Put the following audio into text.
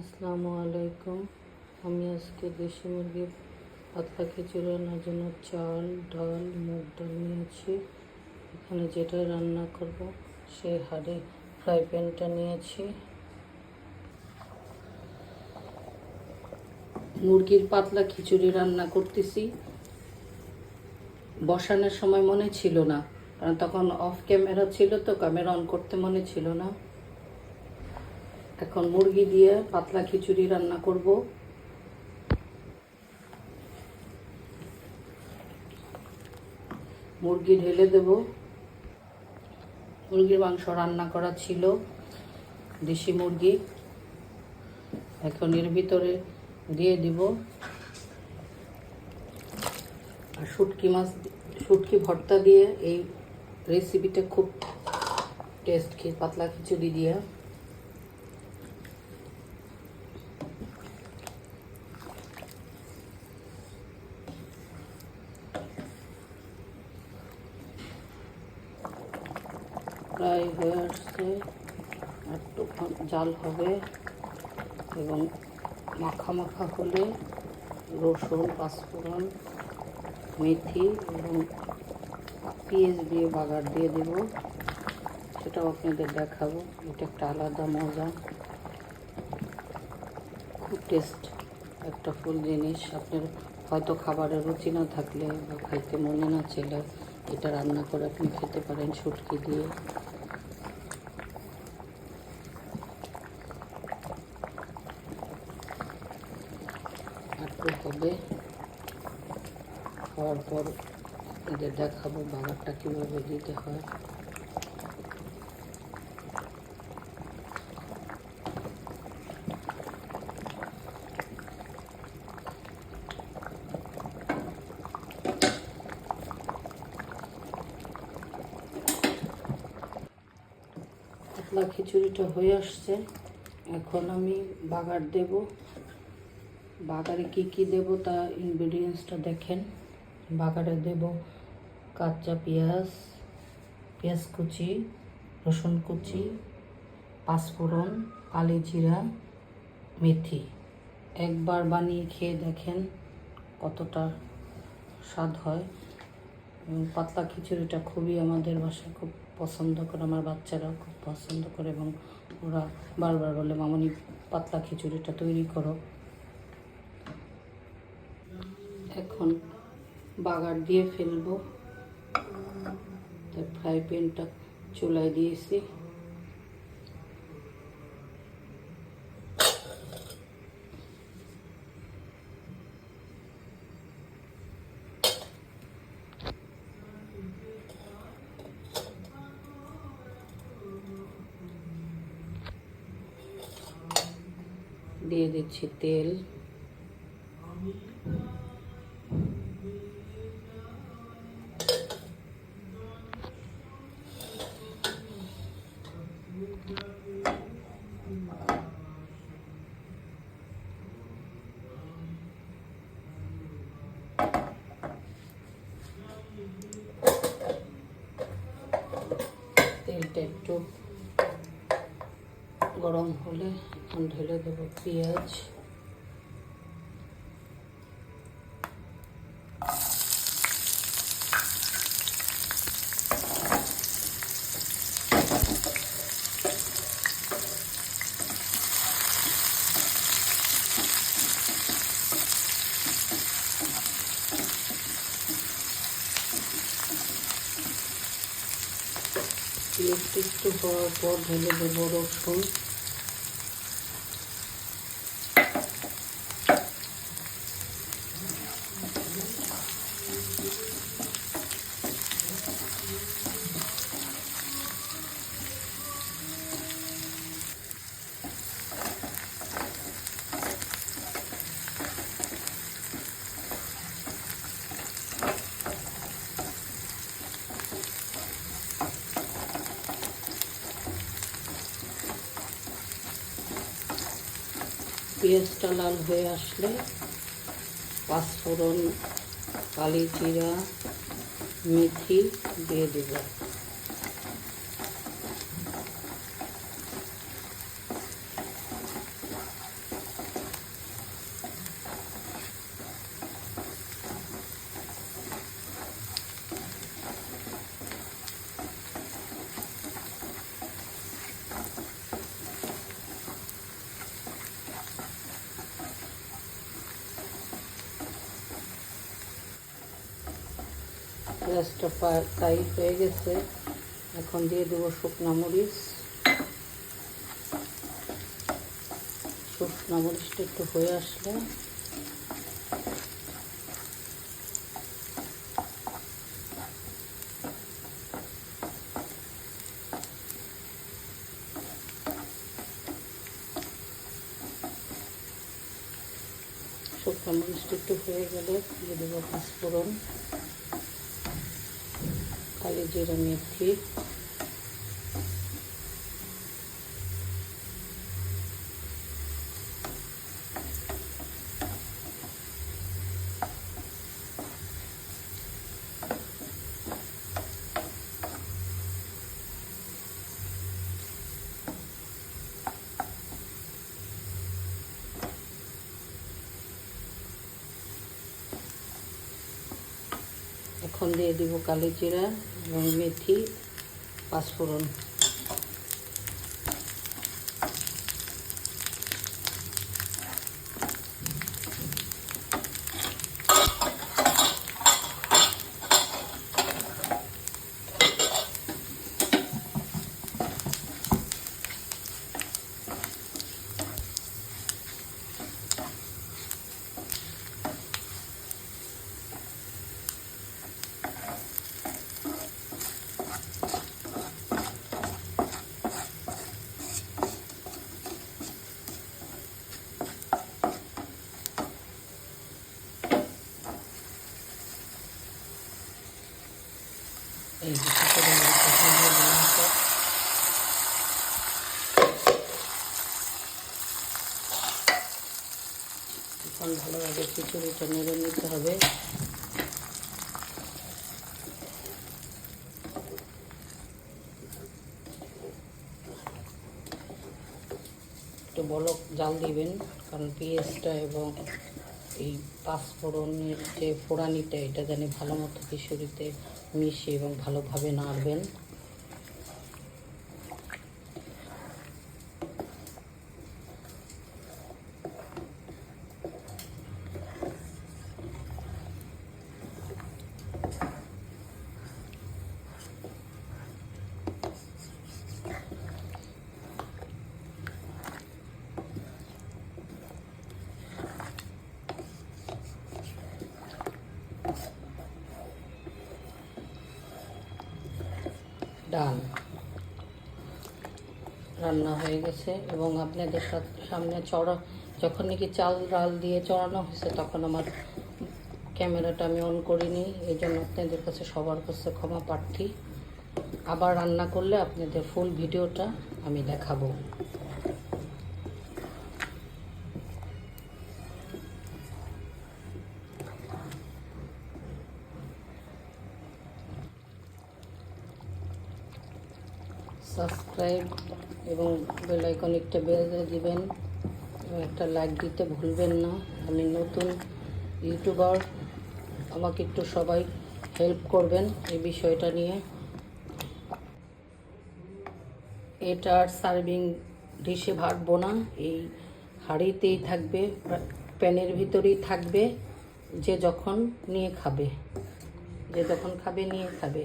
আসসালামু আলাইকুম। আমি আজকে দেশি মুরগির পাতলা খিচুড়ি রান্নার জন্য চাল, ডাল, মুগ ডাল নিয়েছি এখানে যেটা রান্না করব সেই হাড়ে ফ্রাই প্যানটা নিয়েছি। মুরগির পাতলা খিচুড়ি রান্না করতেছি। বসানোর সময় মনে ছিল না, কারণ তখন অফ ক্যামেরা ছিল তো ক্যামেরা অন করতে মনে ছিল না। এখন মুরগি দিয়ে পাতলা খিচুড়ি রান্না করব। মুরগি ঢেলে দেব। মুরগির মাংস রান্না করা ছিল, দেশি মুরগি। এখন এর ভিতরে দিয়ে দিব। আর শুটকি মাছ, শুটকি ভর্তা দিয়ে এই রেসিপিটা খুব টেস্ট পাতলা খিচুড়ি দিয়ে। প্রায় হয়ে আসছে। একটু জাল হবে এবং মাখা মাখা হলে রসুন, পাঁচফোড়ন, মেথি এবং পেঁয়াজ দিয়ে বাগার দিয়ে দেব। সেটাও আপনাদের দেখাবো। এটা একটা আলাদা মজা। খুব টেস্ট একটা ফুল জিনিস। আপনার হয়তো খাবারের রুচি না থাকলে বা খাইতে মনে না চাইলে এটা রান্না করে আপনি খেতে পারেন শুটকি দিয়ে। একটু হবে। খাওয়ার পর এদের দেখাবো বাগারটা কীভাবে দিতে হয়। খিচুড়িটা হয়ে আসছে। এখন আমি বাগার দেব। বাগারে কি কি দেব তা ইনগ্রিডিয়েন্টসটা দেখেন। বাগারে দেব কাঁচা পেঁয়াজ পেঁয়াজ কুচি, রসুন কুচি, পাঁচফোড়ন কালি জিরা মেথি। একবার বানিয়ে খেয়ে দেখেন কতটা স্বাদ হয়। পাতলা খিচুড়িটা খুবই আমাদের বাসায় খুব পছন্দ করে, আমার বাচ্চারাও খুব পছন্দ করে এবং ওরা বারবার বলে, মামনি, পাতলা খিচুড়িটা তৈরি করো। এখন বাগার দিয়ে ফেলব। তাই ফ্রাই প্যানটা চুলায় দিয়েছি। দিয়ে দিচ্ছি তেল তেলটা একটু গরম হলে এখন ঢেলে দেবো পেঁয়াজ। পেঁয়াজটা একটু হওয়ার পর ঢেলে দেবো রসুন। পেঁয়াজটা লাল হয়ে আসলে পাঁচফোড়ন কালি জিরা মেথি দিয়ে দেব। গ্যাসটা প্রায় হয়ে গেছে। এখন দিয়ে দেবো শুকনো মরিচ। শুকনো মরিচটা একটু হয়ে আসলে। শুকনো মরিচটা একটু হয়ে গেলে দিয়ে দেবো পাঁচফোড়ন। কালি জিরা মেথি এখন দিয়ে দিব কালো জিরা এবং মেথি পাঁচফোড়ন এই যে খিচুড়ি মাংস ভেজে মাংস এখন ভালোভাবে খিচুড়িটা নেড়ে নিতে হবে। একটু বড় জাল দিবেন, কারণ পেঁয়াজটা এবং এই পাঁচফোড়নের যে ফোড়ানিটা, এটা জানি ভালো মতো খিচুড়িতে মিশিয়ে এবং ভালোভাবে নাড়বেন। ডান রান্না হয়ে গেছে এবং আপনাদের সামনে চড়া, যখন নাকি চাল ডাল দিয়ে চড়ানো হয়েছে, তখন আমার ক্যামেরাটা আমি অন করিনি এই জন্য আপনাদের কাছে সবার কাছে ক্ষমা প্রার্থী। আবার রান্না করলে আপনাদের ফুল ভিডিওটা আমি দেখাবো। সাবস্ক্রাইব এবং বেল আইকন একটা বেজে দিবেন। এবং একটা লাইক দিতে ভুলবেন না। আমি নতুন ইউটিউবার, আমাকে একটু সবাই হেল্প করবেন এই বিষয়টা নিয়ে। এটা আর সার্ভিং ডিশে ভাটবো না। এই হাঁড়িতেই থাকবে, প্যানের ভিতরেই থাকবে, যে যখন নিয়ে খাবে। যে যখন খাবে, নিয়ে খাবে।